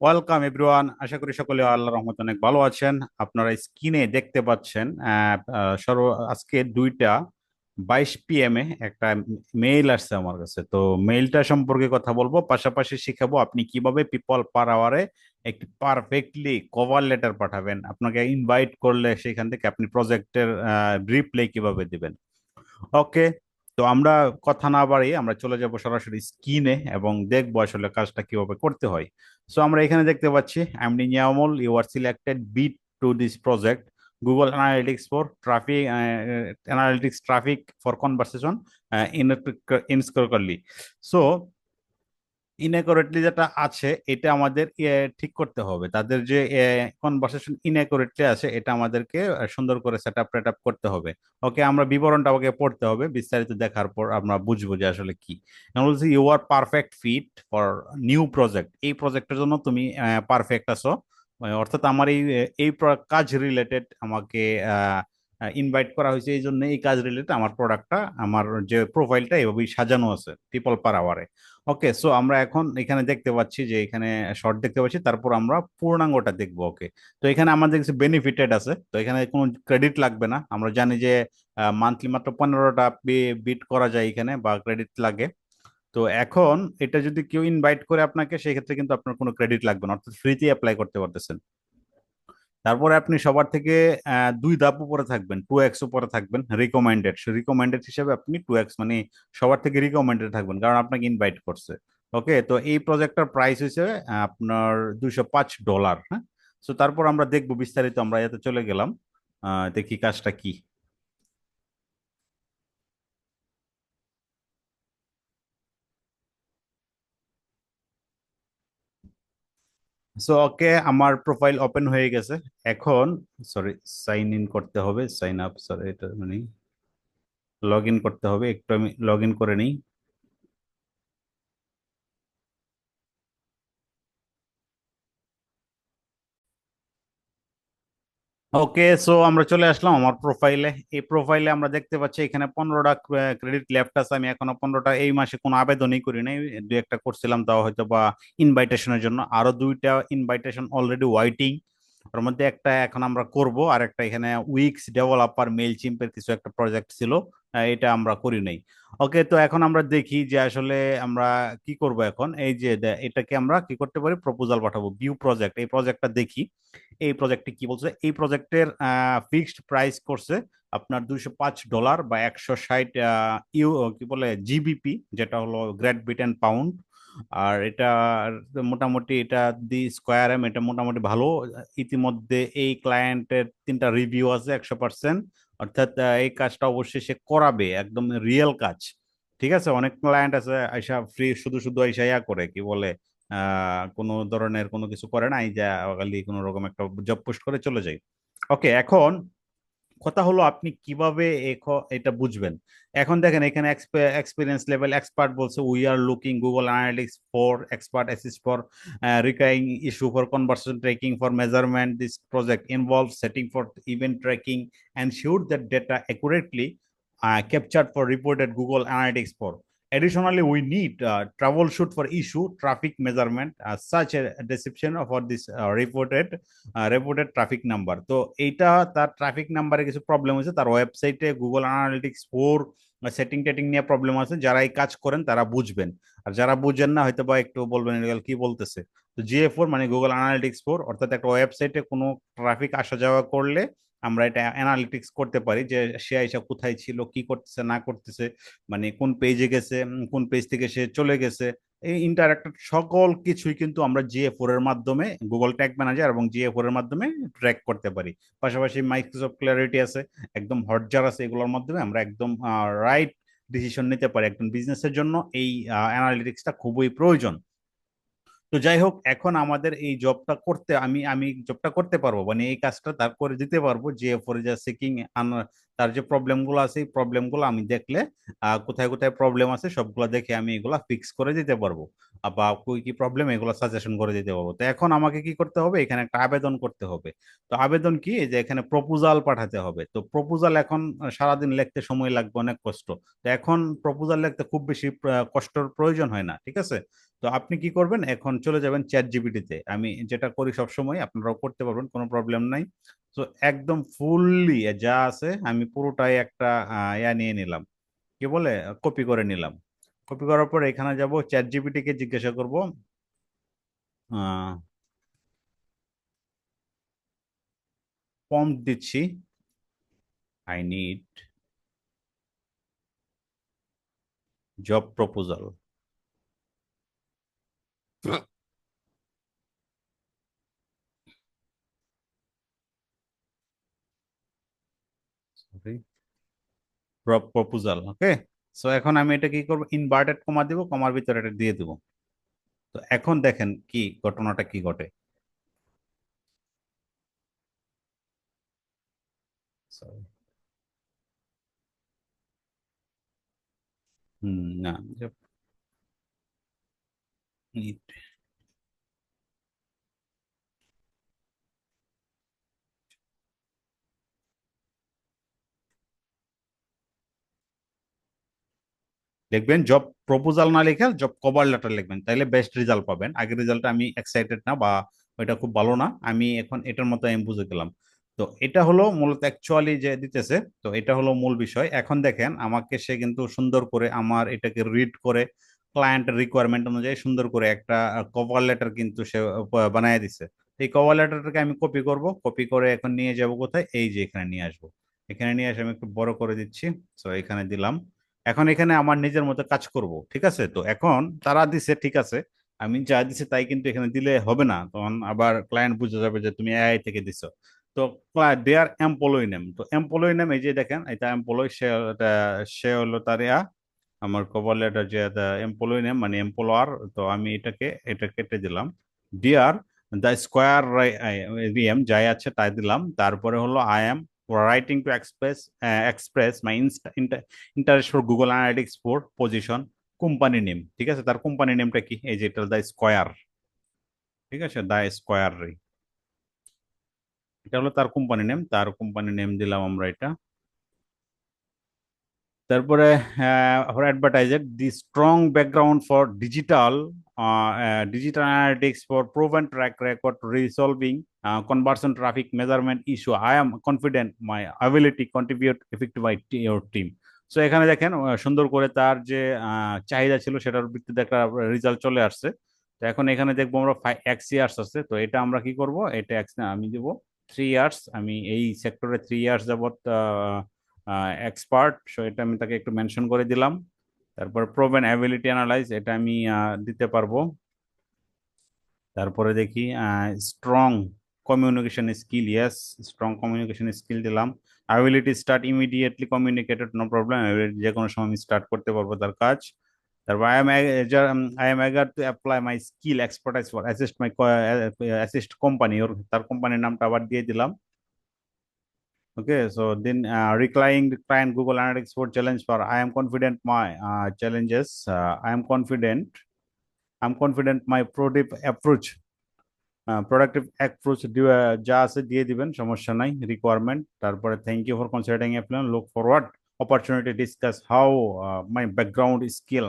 Welcome everyone আশা করি সকলে আল্লাহ রহমত অনেক ভালো আছেন। আপনারা স্ক্রিনে দেখতে পাচ্ছেন সর্ব, আজকে দুইটা বাইশ পিএম এ একটা মেইল আসছে আমার কাছে। তো মেইলটা সম্পর্কে কথা বলব, পাশাপাশি শিখাবো আপনি কীভাবে পিপল পার আওয়ারে একটি পারফেক্টলি কভার লেটার পাঠাবেন। আপনাকে ইনভাইট করলে সেখান থেকে আপনি প্রজেক্টের রিপ্লে কীভাবে দিবেন। ওকে তো আমরা কথা না বাড়িয়ে আমরা চলে যাব সরাসরি স্কিনে এবং দেখব আসলে কাজটা কীভাবে করতে হয়। সো আমরা এখানে দেখতে পাচ্ছি MD Niyamal you are selected bid to this project Google Analytics for traffic analytics traffic for conversation in incorrectly so inaccurately যেটা আছে, এটা আমাদের ঠিক করতে হবে। তাদের যে কনভারসেশন ইনঅ্যাকুরেটলি আছে, এটা আমাদেরকে সুন্দর করে সেট আপ টেট আপ করতে হবে। ওকে, আমরা বিবরণটা আমাকে পড়তে হবে, বিস্তারিত দেখার পর আমরা বুঝব যে আসলে কি। বলছি you are perfect fit for new project এই প্রজেক্টের জন্য তুমি পারফেক্ট আছো। অর্থাৎ আমার এই এই কাজ রিলেটেড আমাকে ইনভাইট করা হয়েছে, এই জন্য এই কাজ রিলেটেড আমার প্রোডাক্টটা আমার যে প্রোফাইলটা এভাবেই সাজানো আছে পিপল পার আওয়ারে ওকে সো আমরা এখন এখানে দেখতে পাচ্ছি যে, এখানে শর্ট দেখতে পাচ্ছি, তারপর আমরা পূর্ণাঙ্গটা দেখব ওকে তো এখানে আমাদের কিছু বেনিফিটেড আছে, তো এখানে কোনো ক্রেডিট লাগবে না। আমরা জানি যে মান্থলি মাত্র পনেরোটা বিট করা যায় এখানে, বা ক্রেডিট লাগে। তো এখন এটা যদি কেউ ইনভাইট করে আপনাকে, সেক্ষেত্রে কিন্তু আপনার কোনো ক্রেডিট লাগবে না, অর্থাৎ ফ্রিতে অ্যাপ্লাই করতে পারতেছেন। তারপরে আপনি সবার থেকে দুই ধাপ উপরে থাকবেন টু এক্স উপরে থাকবেন রিকমেন্ডেড রিকমেন্ডেড হিসেবে আপনি টু এক্স মানে সবার থেকে রিকমেন্ডেড থাকবেন, কারণ আপনাকে ইনভাইট করছে। ওকে তো এই প্রজেক্টটার প্রাইস হয়েছে আপনার দুইশো পাঁচ ডলার হ্যাঁ? তো তারপর আমরা দেখব বিস্তারিত, আমরা এতে চলে গেলাম। দেখি কাজটা কি। সো ওকে আমার প্রোফাইল ওপেন হয়ে গেছে। এখন সরি সাইন ইন করতে হবে সাইন আপ সরি এটা মানে লগ ইন করতে হবে। একটু আমি লগ ইন করে নিই। ওকে সো আমরা চলে আসলাম আমার প্রোফাইলে এই প্রোফাইলে আমরা দেখতে পাচ্ছি এখানে পনেরোটা ক্রেডিট লেফট আছে। আমি এখনও পনেরোটা, এই মাসে কোনো আবেদনই করি নাই। দু একটা করছিলাম তাও হয়তো বা ইনভাইটেশনের জন্য। আরও দুইটা ইনভাইটেশন অলরেডি ওয়াইটিং ওর মধ্যে একটা এখন আমরা করব। আর একটা এখানে উইক্স ডেভেলপার মেল চিম্পের কিছু একটা প্রজেক্ট ছিল। এটা আমরা করি নাই। ওকে তো এখন আমরা দেখি যে আসলে আমরা কি করব এখন? এই যে এটাকে আমরা কি করতে পারি? প্রপোজাল পাঠাবো ভিউ প্রজেক্ট এই প্রজেক্টটা দেখি। এই প্রজেক্টে কি বলছে? এই প্রজেক্টের ফিক্সড প্রাইস করছে আপনার দুইশো পাঁচ ডলার বা একশো ষাট ইউ, কি বলে জিবিপি যেটা হলো গ্রেট ব্রিটেন পাউন্ড আর এটা মোটামুটি এটা দি স্কোয়ার এম এটা মোটামুটি ভালো। ইতিমধ্যে এই ক্লায়েন্টের তিনটা রিভিউ আছে একশো পার্সেন্ট অর্থাৎ এই কাজটা অবশ্যই সে করাবে, একদম রিয়েল কাজ। ঠিক আছে? অনেক ক্লায়েন্ট আছে, আইসা ফ্রি শুধু শুধু আইসা ইয়া করে, কি বলে কোনো ধরনের কোনো কিছু করে না এই যা, খালি কোনো রকম একটা জব পোস্ট করে চলে যায়। ওকে এখন কথা হলো আপনি কীভাবে এটা বুঝবেন। এখন দেখেন এখানে এক্সপিরিয়েন্স লেভেল এক্সপার্ট বলছে we are looking Google Analytics for expert assist for recurring issue for conversation tracking for measurement this project involve setting for event tracking and sure that data accurately captured for reported Google Analytics for. Additionally, we need uh, troubleshoot for issue traffic measurement uh, such a description for this uh, reported uh, reported traffic number. তো এইটা তার traffic নাম্বারে কিছু problem হয়েছে। তার ওয়েবসাইটে Google Analytics four setting টেটিং নিয়ে প্রবলেম আছে। যারা এই কাজ করেন তারা বুঝবেন। আর যারা বুঝেন না হয়তো বা একটু বলবেন কি বলতেছে? তো জিএ ফোর মানে গুগল অ্যানালিটিক্স ফোর অর্থাৎ একটা ওয়েবসাইটে কোনো ট্রাফিক আসা যাওয়া করলে আমরা এটা অ্যানালিটিক্স করতে পারি যে সে আইসা কোথায় ছিল, কি করতেছে, না করতেছে মানে কোন পেজে গেছে কোন পেজ থেকে সে চলে গেছে। এই ইন্টারাক্টেড সকল কিছুই কিন্তু আমরা জিএ ফোর এর মাধ্যমে গুগল ট্যাগ ম্যানেজার এবং জিএ ফোর এর মাধ্যমে ট্র্যাক করতে পারি। পাশাপাশি মাইক্রোসফট ক্ল্যারিটি আছে, একদম হটজার আছে এগুলোর মাধ্যমে আমরা একদম রাইট ডিসিশন নিতে পারি একদম বিজনেসের জন্য। এই অ্যানালিটিক্সটা খুবই প্রয়োজন। তো যাই হোক এখন আমাদের এই জবটা করতে, আমি আমি জবটা করতে পারব মানে এই কাজটা তার করে দিতে পারব, যে ফর যা সিকিং তার যে প্রবলেমগুলো আছে, এই প্রবলেমগুলো আমি দেখলে কোথায় কোথায় প্রবলেম আছে, সবগুলো দেখে আমি এগুলা ফিক্স করে দিতে পারব। বা কই কি প্রবলেম এগুলো সাজেশন করে দিতে পারব। তো এখন আমাকে কি করতে হবে? এখানে একটা আবেদন করতে হবে। তো আবেদন কি? যে এখানে প্রপোজাল পাঠাতে হবে। তো প্রপোজাল এখন সারাদিন লিখতে সময় লাগবে, অনেক কষ্ট। তো এখন প্রপোজাল লিখতে খুব বেশি কষ্টর প্রয়োজন হয় না, ঠিক আছে? তো আপনি কি করবেন? এখন চলে যাবেন চ্যাট জিপিটিতে আমি যেটা করি সবসময়, আপনারাও করতে পারবেন, কোনো প্রবলেম নাই। তো একদম ফুললি যা আছে আমি পুরোটাই একটা ইয়া নিয়ে নিলাম। কি বলে? কপি করে নিলাম। কপি করার পর এখানে যাব চ্যাট জিপিটি কে জিজ্ঞাসা করব প্রম্পট দিচ্ছি। I need job proposal proposal okay so এখন আমি এটা কি করব? ইনভার্টেড কমা দিব কমার ভিতরে এটা দিয়ে দিব। তো এখন দেখেন কি ঘটনাটা কি ঘটে. হুম, না দেখবেন জব প্রপোজাল না লিখে জব কভার লেটার লিখবেন। তাহলে বেস্ট রেজাল্ট পাবেন। আগের রেজাল্টটা আমি এক্সাইটেড না বা ওইটা খুব ভালো না। আমি এখন এটার মতো আমি বুঝে গেলাম। তো এটা হলো মূলত অ্যাকচুয়ালি যে দিতেছে, তো এটা হলো মূল বিষয়। এখন দেখেন, আমাকে সে কিন্তু সুন্দর করে আমার এটাকে রিড করে ক্লায়েন্টের রিকোয়ারমেন্ট অনুযায়ী সুন্দর করে একটা কভার লেটার কিন্তু সে বানিয়ে দিছে। এই কভার লেটারটাকে আমি কপি করব। কপি করে এখন নিয়ে যাব কোথায়? এই যে এখানে নিয়ে আসব। এখানে নিয়ে আসে আমি একটু বড় করে দিচ্ছি। তো এখানে দিলাম। এখন এখানে আমার নিজের মতো কাজ করব, ঠিক আছে? তো এখন তারা দিছে, ঠিক আছে। আমি যা দিছে তাই কিন্তু এখানে দিলে হবে না। তখন আবার ক্লায়েন্ট বুঝে যাবে যে তুমি এআই থেকে দিছো। তো দেয়ার এমপ্লয়ি নেম তো এমপ্লয়ি নেম এই যে দেখেন, এটা এমপ্লয়ি সে সে হলো তার ইয়া, আমার কভার লেটার যে এমপ্লয়ি নেম মানে এমপ্লয়ার তো আমি এটাকে, এটা কেটে দিলাম। ডিয়ার দ্য স্কোয়ার রিএম যাই আছে তাই দিলাম। তারপরে হলো I am writing to express uh, express my inst- inter interest for Google Analytics for position company name ঠিক আছে? তার কোম্পানি নেমটা কি? এই যে এটা দা স্কোয়ার ঠিক আছে? দা স্কোয়ার এটা হলো তার কোম্পানি নেম তার কোম্পানি নেম দিলাম আমরা এটা। তারপরে advertiser the strong background for digital digital analytics for proven track record resolving conversion traffic measurement issue. I am confident my ability contribute effective by your team. So এখানে দেখেন সুন্দর করে তার যে চাহিদা ছিল সেটার ভিত্তিতে একটা রেজাল্ট চলে আসছে। তো এখন এখানে দেখব আমরা এক্স ইয়ার্স আছে। তো এটা আমরা কি করব? এটা এক্স না আমি দেবো থ্রি ইয়ার্স আমি এই সেক্টরে থ্রি ইয়ার্স যাবত এক্সপার্ট সো এটা আমি তাকে একটু মেনশন করে দিলাম। তারপর প্রবেন অ্যাবিলিটি অ্যানালাইজ এটা আমি দিতে পারব। তারপরে দেখি strong communication skill yes strong communication skill দিলাম। Ability start immediately communicated no problem ability যে কোনো সময় আমি স্টার্ট করতে পারব তার কাজ। তারপর I am I am eager to apply my skill expertise for assist my assist company ওর, তার কোম্পানির নামটা আবার দিয়ে দিলাম। Okay so then uh, reclining the client google analytics for challenge for i am confident my uh, challenges. Uh, i am confident i'm confident my productive approach. Productive approach যা আছে দিয়ে দিবেন সমস্যা নাই রিকোয়ারমেন্ট তারপরে thank you for considering a plan look forward opportunity discuss how my background skill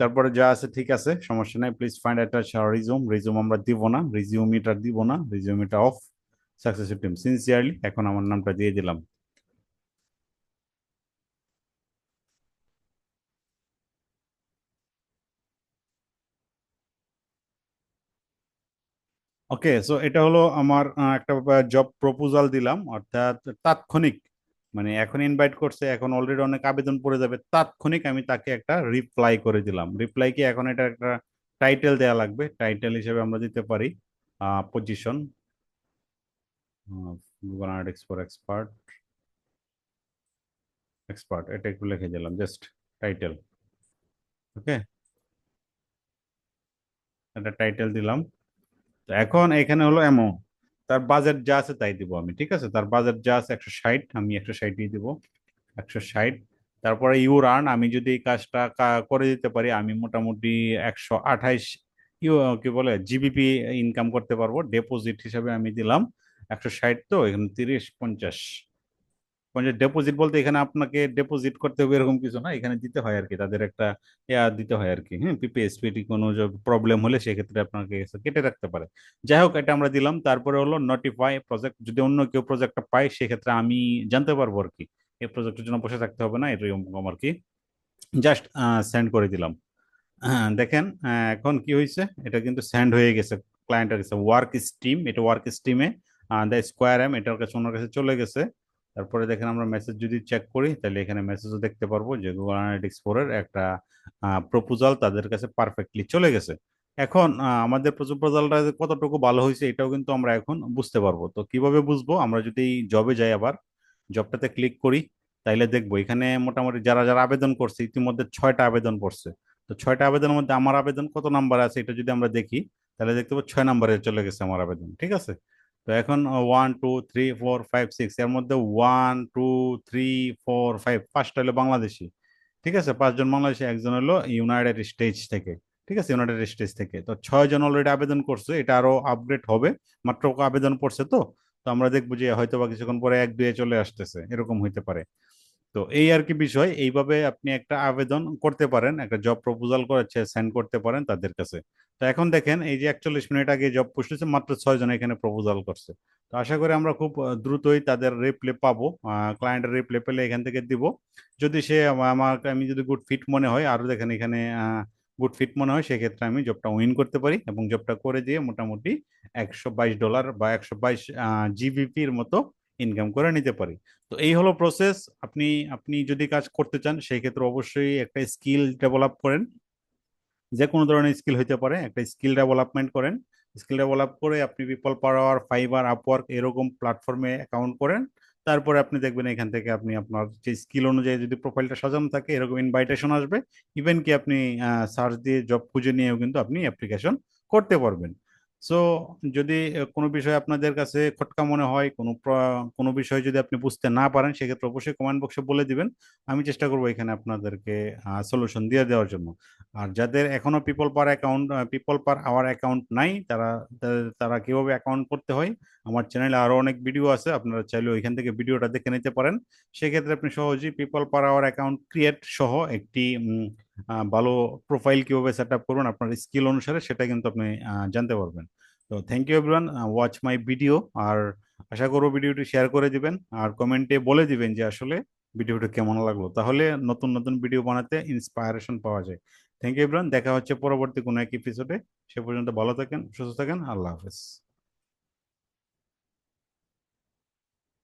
তারপরে যা আছে ঠিক আছে সমস্যা নাই please find attach resume resume আমরা দিব না রিজিউম এটা দিব না রিজিউম এটা অফ সাকসেসিভ টিম সিনসিয়ারলি এখন আমার নামটা দিয়ে দিলাম। ওকে সো এটা হলো আমার একটা জব প্রপোজাল দিলাম। অর্থাৎ তাৎক্ষণিক মানে এখন ইনভাইট করছে, এখন অলরেডি অনেক আবেদন পড়ে যাবে। তাৎক্ষণিক আমি তাকে একটা রিপ্লাই করে দিলাম। রিপ্লাই কি এখন এটা একটা টাইটেল দেওয়া লাগবে। টাইটেল হিসেবে আমরা দিতে পারি position Google Analytics for expert expert এটা একটু লিখে দিলাম জাস্ট টাইটেল ওকে একটা টাইটেল দিলাম। তো এখন এখানে হলো এমন তার বাজেট যা আছে তাই দিব আমি, ঠিক আছে? তার বাজেট যা আছে একশো ষাট, আমি একশো ষাট দিয়ে দিব, একশো ষাট। তারপরে ইউ রান আমি যদি এই কাজটা করে দিতে পারি, আমি মোটামুটি একশো আঠাইশ ইউ, কি বলে জিবিপি ইনকাম করতে পারব ডিপোজিট হিসাবে আমি দিলাম। একশো ষাট তো, এখানে তিরিশ, পঞ্চাশ। পঞ্চাশ ডেপোজিট বলতে এখানে আপনাকে ডেপোজিট করতে হবে এরকম কিছু না, এখানে দিতে হয় আর কি তাদের একটা ইয়া দিতে হয় আর কি হ্যাঁ পিপিএসপিটি কোনো প্রবলেম হলে সেক্ষেত্রে আপনাকে কেটে রাখতে পারে। যাই হোক, এটা আমরা দিলাম, তারপরে হলো নোটিফাই প্রজেক্ট যদি অন্য কেউ প্রজেক্টটা পায়, সেক্ষেত্রে আমি জানতে পারব আর কি এই প্রজেক্টের জন্য বসে থাকতে হবে না এরকম আর কি জাস্ট সেন্ড করে দিলাম। হ্যাঁ দেখেন এখন কি হয়েছে, এটা কিন্তু সেন্ড হয়ে গেছে ক্লায়েন্টের কাছে ওয়ার্ক স্ট্রিম এটা ওয়ার্ক স্ট্রিমে দ্য স্কোয়ার এম এটার কাছে ওনার কাছে চলে গেছে। তারপরে দেখেন আমরা মেসেজ যদি চেক করি, তাহলে এখানে মেসেজও দেখতে পারব যে গুগল অ্যানালিটিক্স ফোরের একটা প্রপোজাল তাদের কাছে পারফেক্টলি চলে গেছে। এখন আমাদের প্রপোজালটা কতটুকু ভালো হয়েছে, এটাও কিন্তু আমরা এখন বুঝতে পারব। তো কীভাবে বুঝব? আমরা যদি জবে যাই আবার জবটাতে ক্লিক করি, তাইলে দেখব এখানে মোটামুটি যারা যারা আবেদন করছে, ইতিমধ্যে ছয়টা আবেদন করছে। তো ছয়টা আবেদনের মধ্যে আমার আবেদন কত নাম্বার আছে, এটা যদি আমরা দেখি, তাহলে দেখতে পাবো ছয় নাম্বারে চলে গেছে আমার আবেদন, ঠিক আছে? তো এখন one two three four five six এর মধ্যে one two three four five পাঁচটা হলো বাংলাদেশি। ঠিক আছে? পাঁচজন বাংলাদেশি, একজন হলো ইউনাইটেড স্টেটস থেকে। ঠিক আছে? ইউনাইটেড স্টেটস থেকে। তো ছয়জন অলরেডি আবেদন করছে। এটা আরও আপগ্রেড হবে। মাত্র আবেদন করছে তো। তো আমরা দেখব যে হয়তো বা কিছুক্ষণ পরে এক, দুয়ে চলে আসতেছে। এরকম হইতে পারে। তো এই আর কি বিষয়। এইভাবে আপনি একটা আবেদন করতে পারেন, একটা জব প্রপোজাল করেছে সেন্ড করতে পারেন তাদের কাছে। তো এখন দেখেন, এই যে একচল্লিশ মিনিট আগে জব পোস্ট হয়েছে মাত্র ছয় জন এখানে প্রপোজাল করছে। তো আশা করি আমরা খুব দ্রুতই তাদের রিপ্লে পাবো ক্লায়েন্টের রিপ্লে পেলে এখান থেকে দিব। যদি সে আমা- আমাকে, আমি যদি গুড ফিট মনে হয় আরও দেখেন এখানে গুড ফিট মনে হয়, সেক্ষেত্রে আমি জবটা উইন করতে পারি এবং জবটা করে দিয়ে মোটামুটি একশো বাইশ ডলার বা একশো বাইশ জিবিপির মতো ইনকাম করে নিতে পারি। তো এই হলো প্রসেস আপনি আপনি যদি কাজ করতে চান, সেই ক্ষেত্রে অবশ্যই একটা স্কিল ডেভেলপ করেন। যে কোনো ধরনের স্কিল হইতে পারে, একটা স্কিল ডেভেলপমেন্ট করেন। স্কিল ডেভেলপ করে আপনি পিপল পাওয়ার ফাইবার আপওয়ার্ক এরকম প্ল্যাটফর্মে অ্যাকাউন্ট করেন। তারপরে আপনি দেখবেন এখান থেকে আপনি আপনার যে স্কিল অনুযায়ী যদি প্রোফাইলটা সাজানো থাকে, এরকম ইনভাইটেশন আসবে। ইভেন কি আপনি সার্চ দিয়ে জব খুঁজে নিয়েও কিন্তু আপনি অ্যাপ্লিকেশন করতে পারবেন। সো যদি কোনো বিষয় আপনাদের কাছে খটকা মনে হয়, কোনো কোনো বিষয় যদি আপনি বুঝতে না পারেন, সেক্ষেত্রে অবশ্যই কমেন্ট বক্সে বলে দিবেন। আমি চেষ্টা করব এখানে আপনাদেরকে সলিউশন দিয়ে দেওয়ার জন্য। আর যাদের এখনও people per account people per hour account নাই, তারা তারা কীভাবে অ্যাকাউন্ট করতে হয়, আমার চ্যানেলে আরও অনেক ভিডিও আছে, আপনারা চাইলে ওইখান থেকে ভিডিওটা দেখে নিতে পারেন। সেক্ষেত্রে আপনি সহজেই people per hour account create সহ একটি ভালো প্রোফাইল কীভাবে সেট আপ করবেন, আপনার স্কিল অনুসারে সেটা কিন্তু আপনি জানতে পারবেন। তো thank you everyone watch my video আর আশা করব ভিডিওটি শেয়ার করে দিবেন আর কমেন্টে বলে দিবেন যে আসলে ভিডিওটা কেমন লাগল। তাহলে নতুন নতুন ভিডিও বানাতে ইন্সপায়ারেশন পাওয়া যায়। থ্যাংক ইউ এভরিওয়ান দেখা হচ্ছে পরবর্তী কোনো এক এপিসোডে সে পর্যন্ত ভালো থাকেন, সুস্থ থাকেন, আল্লাহ হাফেজ।